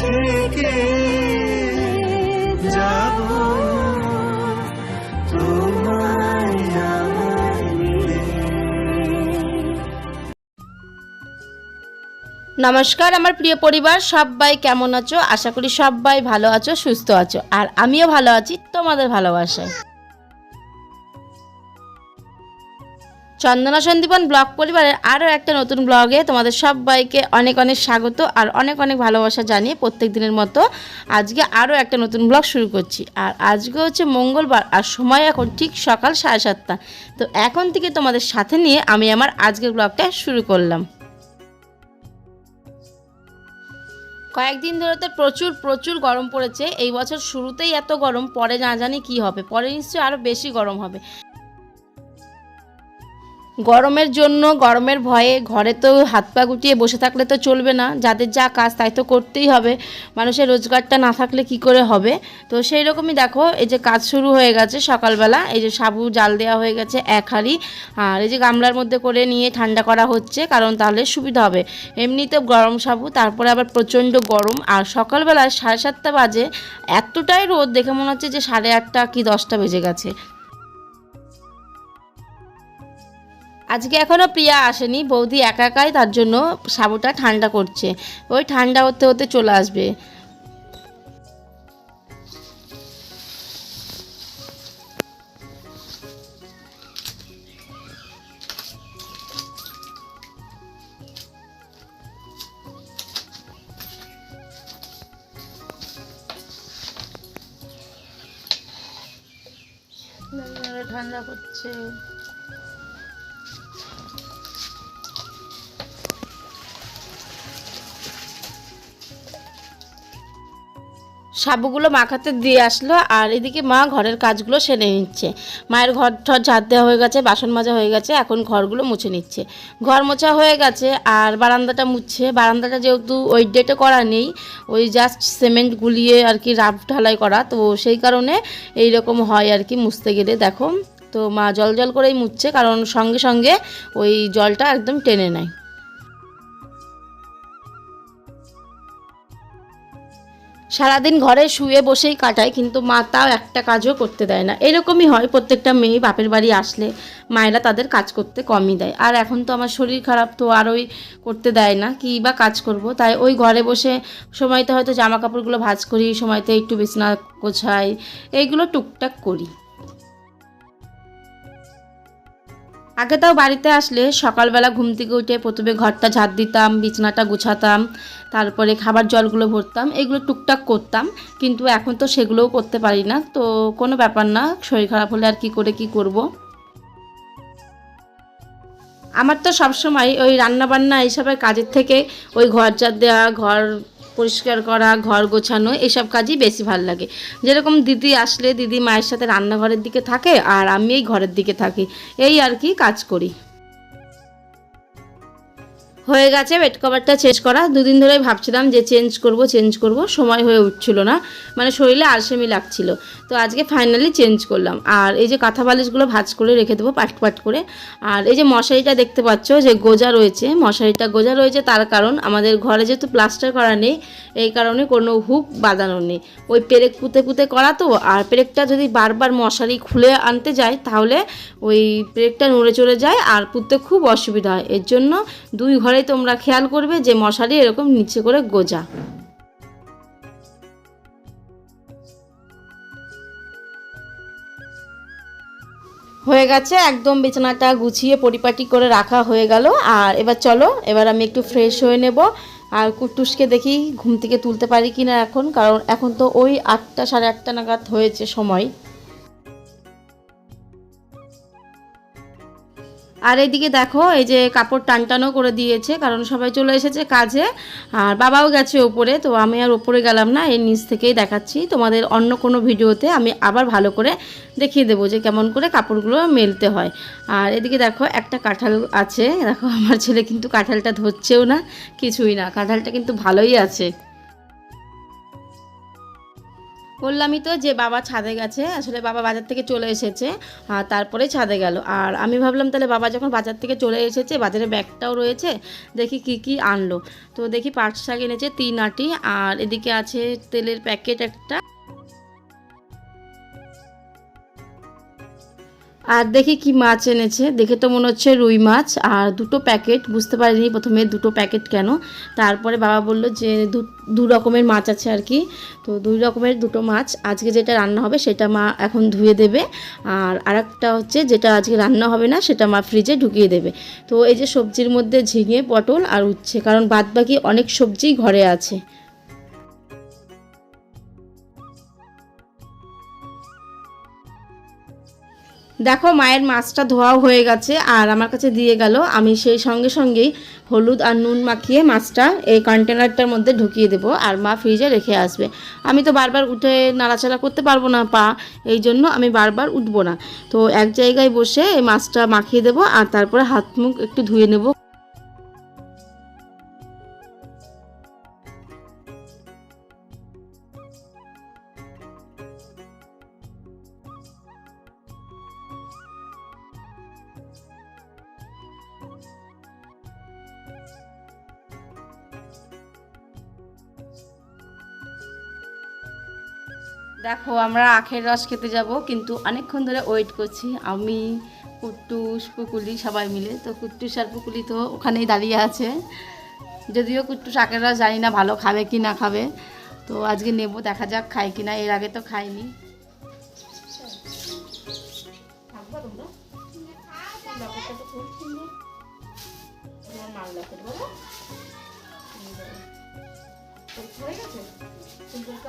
থেকে যাব। নমস্কার, আমার প্রিয় পরিবার, সবাই কেমন আছো? আশা করি সবাই ভালো আছো, সুস্থ আছো। আর আমিও ভালো আছি, তোমাদের ভালোবাসায়। চন্দনা সন্দীপন ব্লগ পরিবারের আরও একটা নতুন ব্লগে তোমাদের সবাইকে অনেক অনেক স্বাগত আর অনেক অনেক ভালোবাসা জানিয়ে প্রত্যেক দিনের মতো আজকে আরও একটা নতুন ব্লগ শুরু করছি। আর আজকে হচ্ছে মঙ্গলবার আর সময় এখন ঠিক সকাল সাড়ে সাতটা। তো এখন থেকে তোমাদের সাথে নিয়ে আমি আমার আজকের ব্লগটা শুরু করলাম। কয়েকদিন ধরে তো প্রচুর প্রচুর গরম পড়েছে। এই বছর শুরুতেই এত গরম, পরে না জানি কি হবে, পরে নিশ্চয়ই আরও বেশি গরম হবে। গরমের জন্য, গরমের ভয়ে ঘরে তো হাত পা গুটিয়ে বসে থাকলে তো চলবে না, যাদের যা কাজ তাই তো করতেই হবে, মানুষের রোজগারটা না থাকলে কি করে হবে? তো সেই রকমই দেখো, এই যে কাজ শুরু হয়ে গেছে সকালবেলা, এই যে সাবু, জাল দেওয়া হয়ে গেছে এক হাঁড়ি, আর এই যে গামলার মধ্যে করে নিয়ে ঠান্ডা করা হচ্ছে, কারণ তাহলে সুবিধা হবে। এমনিতে গরম সাবু, তারপরে আবার প্রচণ্ড গরম, আর সকালবেলায় সাড়ে সাতটা বাজে, এতটাই রোদ দেখে মনে হচ্ছে যে সাড়ে আটটা কি দশটা বেজে গেছে। আজকে এখনও প্রিয়া আসেনি, বৌদি একা একাই তার জন্য সাবুটা ঠান্ডা করছে। ওই ঠান্ডা হতে হতে চলে আসবে। ঠান্ডা করছে। সাবুগুলো মাখাতে দিয়ে আসলো আর এদিকে মা ঘরের কাজগুলো সেরে নিচ্ছে। মায়ের ঘর ঠর ঝাড় দেওয়া হয়ে গেছে, বাসন মাজা হয়ে গেছে, এখন ঘরগুলো মুছে নিচ্ছে। ঘর মোছা হয়ে গেছে আর বারান্দাটা মুছছে বারান্দাটা যেহেতু ওই ডেটে করা নেই, ওই জাস্ট সিমেন্ট গুলিয়ে আর কি রাফ ঢালাই করা, তো সেই কারণে এই রকম হয় আর কি মুছতে গেলে। দেখো, তো মা জল জল করেই মুছছে কারণ সঙ্গে সঙ্গে ওই জলটা একদম টেনে নেয়। সারাদিন ঘরে শুয়ে বসেই কাটায়, কিন্তু মা তাও একটা কাজও করতে দেয় না। এরকমই হয়, প্রত্যেকটা মেয়ে বাপের বাড়ি আসলে মায়েরা তাদের কাজ করতে কমই দেয়। আর এখন তো আমার শরীর খারাপ, তো আর ওই করতে দেয় না, কী বা কাজ করব। তাই ওই ঘরে বসে সময়তে হয়তো জামা কাপড়গুলো ভাজ করি, সময়তে একটু বিছনা গোছাই, এইগুলো টুকটাক করি। আগে তাও বাড়িতে আসলে সকালবেলা ঘুম থেকে উঠে প্রথমে ঘরটা ঝাড় দিতাম, বিছনাটা গুছাতাম, তারপরে খাবার জলগুলো ভরতাম, এগুলো টুকটাক করতাম, কিন্তু এখন তো সেগুলোও করতে পারি না তো কোনো ব্যাপার না, শরীর খারাপ হলে আর কি করে কি করব। আমার তো সবসময় ওই রান্নাবান্না এইসবের কাজের থেকে ওই ঘর ঝাড় দেওয়া ঘর পরিষ্কার করা, ঘর গোছানো, এসব কাজই বেশি ভালো লাগে। যেরকম দিদি আসলে দিদি মায়ের সাথে রান্নাঘরের দিকে থাকে আর আমি এই ঘরের দিকে থাকি। এই আর কি কাজ করি। হয়ে গেছে বেড কভারটা চেঞ্জ করা। দুদিন ধরেই ভাবছিলাম যে চেঞ্জ করব চেঞ্জ করব, সময় হয়ে উঠছিল না। মানে শরীরে আলসেমি লাগছিল। তো আজকে ফাইনালি চেঞ্জ করলাম। আর এই যে কাঁথা বালিশগুলো ভাজ করে রেখে দেবো, পাট পাট করে। আর এই যে মশারিটা দেখতে পাচ্ছ যে গোজা রয়েছে, মশারিটা গোজা রয়েছে তার কারণ আমাদের ঘরে যেহেতু প্লাস্টার করা নেই, এই কারণে কোনো হুক বাঁধানো নেই। ওই পেরেক পুঁতে পুঁতে করা তো, আর পেরেকটা যদি বারবার মশারি খুলে আনতে যায়, তাহলে ওই পেরেকটা নড়ে চলে যায় আর পুঁততে খুব অসুবিধা হয়। এর জন্য দুই ঘরেই তোমরা খেয়াল করবে যে মশারি এরকম নিচে করে গোজা। হয়ে গেছে, একদম বিছানাটা গুছিয়ে পরিপাটি করে রাখা হয়ে গেল। আর এবার চলো, এবার আমি একটু ফ্রেশ হয়ে নেব। আর কুটুসকে দেখি ঘুম থেকে তুলতে পারি কি না এখন, কারণ এখন তো ওই আটটা সাড়ে আটটা নাগাদ হয়েছে সময়। আর এইদিকে দেখো, এই যে কাপড় টানটানো করে দিয়েছে, কারণ সবাই চলে এসেছে কাজে। আর বাবাও গেছে ওপরে তো আমি আর ওপরে গেলাম না এর নিচ থেকেই দেখাচ্ছি। তোমাদের অন্য কোনো ভিডিওতে আমি আবার ভালো করে দেখিয়ে দেবো যে কেমন করে কাপড়গুলো মেলতে হয়। আর এদিকে দেখো, একটা কাঁঠাল আছে। দেখো, আমার ছেলে কিন্তু কাঁঠালটা ধরছেও না, কিছুই না। কাঁঠালটা কিন্তু ভালোই আছে। বললামই তো যে বাবা ছাদে গেছে, আসলে বাবা বাজার থেকে চলে এসেছে, আর তারপরে ছাদে গেল। আর আমি ভাবলাম তাহলে বাবা যখন বাজার থেকে চলে এসেছে, বাজারে ব্যাগটাও রয়েছে, দেখি কি কি আনলো। তো দেখি পাট শাক এনেছে তিন আটি, আর এদিকে আছে তেলের প্যাকেট একটা। আর দেখি কি মাছ এনেছে। দেখে তো মনে হচ্ছে রুই মাছ। আর দুটো প্যাকেট, বুঝতে পারিনি প্রথমে দুটো প্যাকেট কেন। তারপরে বাবা বলল যে দু রকমের মাছ আছে আর কি। তো দুই রকমের দুটো মাছ। আজকে যেটা রান্না হবে সেটা মা এখন ধুয়ে দেবে। আর আরেকটা হচ্ছে যেটা আজকে রান্না হবে না, সেটা মা ফ্রিজে ঢুকিয়ে দেবে। তো এই যে সবজির মধ্যে ঝিঙে, পটল আর উচ্ছে। কারণ বাদবাকি অনেক সবজিই ঘরে আছে। দেখো মায়ের মাছটা ধোয়াও হয়ে গেছে, আর আমার কাছে দিয়ে গেল। আমি সেই সঙ্গে সঙ্গেই হলুদ আর নুন মাখিয়ে মাছটা এই কন্টেনারটার মধ্যে ঢুকিয়ে দেবো, আর মা ফ্রিজে রেখে আসবে। আমি তো বারবার উঠে নাড়াচাড়া করতে পারব না পা, এই জন্য আমি বারবার উঠবো না। তো এক জায়গায় বসে এই মাছটা মাখিয়ে দেবো, আর তারপরে হাত মুখ একটু ধুয়ে নেব। দেখো, আমরা আখের রস খেতে যাব, কিন্তু অনেকক্ষণ ধরে ওয়েট করছি। আমি কুট্টুস পুকুলি সবাই মিলে। তো কুট্টুস আর পুকুলি তো ওখানেই দাঁড়িয়ে আছে। যদিও কুট্টুস আখের রস জানি না ভালো খাবে কি না খাবে। তো আজকে নেব, দেখা যাক খাই কি না এর আগে তো খাইনি।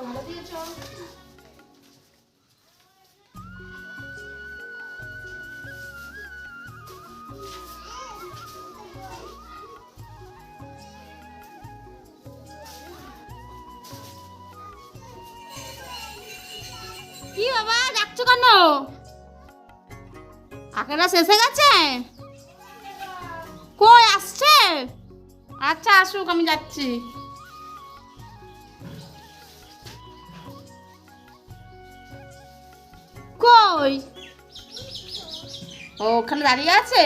ভালো দিয়েছ কি বাবা, ডাকছো কেন? আখেরা শেষে গেছে? কই আসছে? আচ্ছা আসুক, আমি যাচ্ছি। কই? ও, ওখানে দাঁড়িয়ে আছে?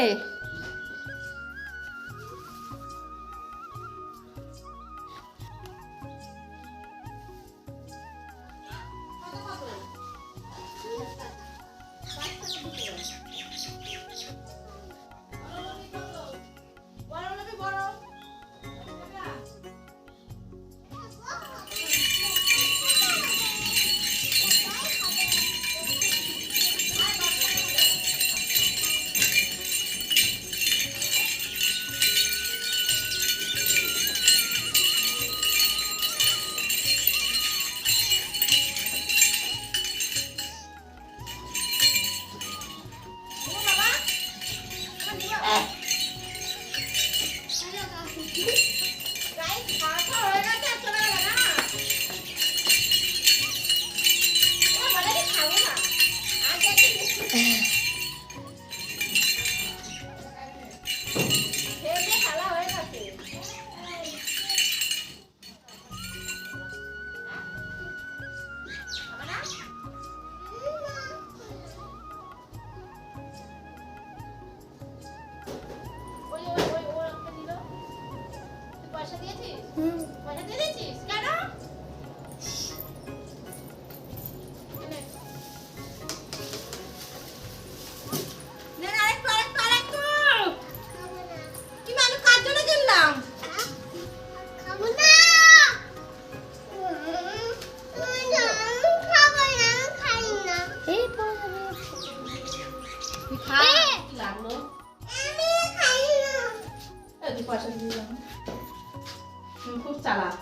খুব চালাক।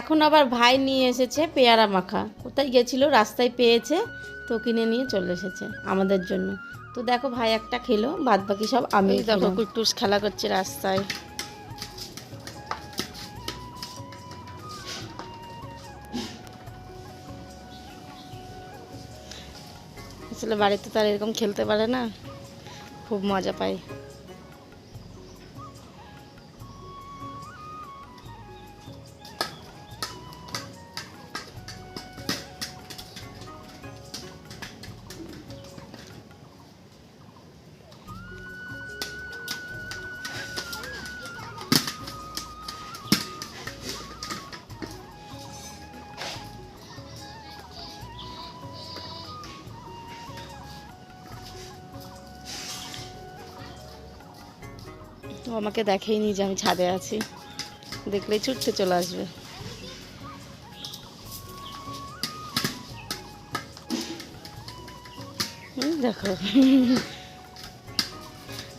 এখন আবার ভাই নিয়ে এসেছে পেয়ারা মাখা। কোথায় গেছিল রাস্তায় পেয়েছে তো কিনে নিয়ে চলে এসেছে আমাদের জন্য। তো দেখো ভাই একটা খেলো বাদ বাকি সব আমি দেখো কুটুস খেলা করছে রাস্তায়। আসলে বাড়িতে তো আর এরকম খেলতে পারে না খুব মজা পায়। ও আমাকে দেখেই নি যে আমি ছাদে আছি। দেখলেই ছুটতে চলে আসবে। দেখো।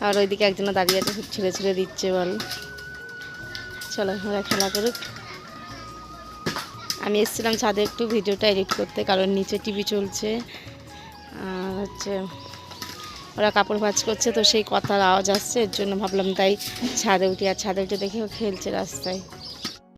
আর ওইদিকে একজনে দাঁড়িয়ে আছে খুব ছেড়ে ছেড়ে দিচ্ছে বল। চলো, ওরা খেলা করুক। আমি এসেছিলাম ছাদে একটু ভিডিওটা এডিট করতে, কারণ নিচে টিভি চলছে। আর হচ্ছে ওরা কাপড় ভাজ করছে, তো সেই কথার আওয়াজ আসছে, এর জন্য ভাবলাম তাই ছাদে উঠি, আর ছাদে উঠে দেখে খেলছে রাস্তায়।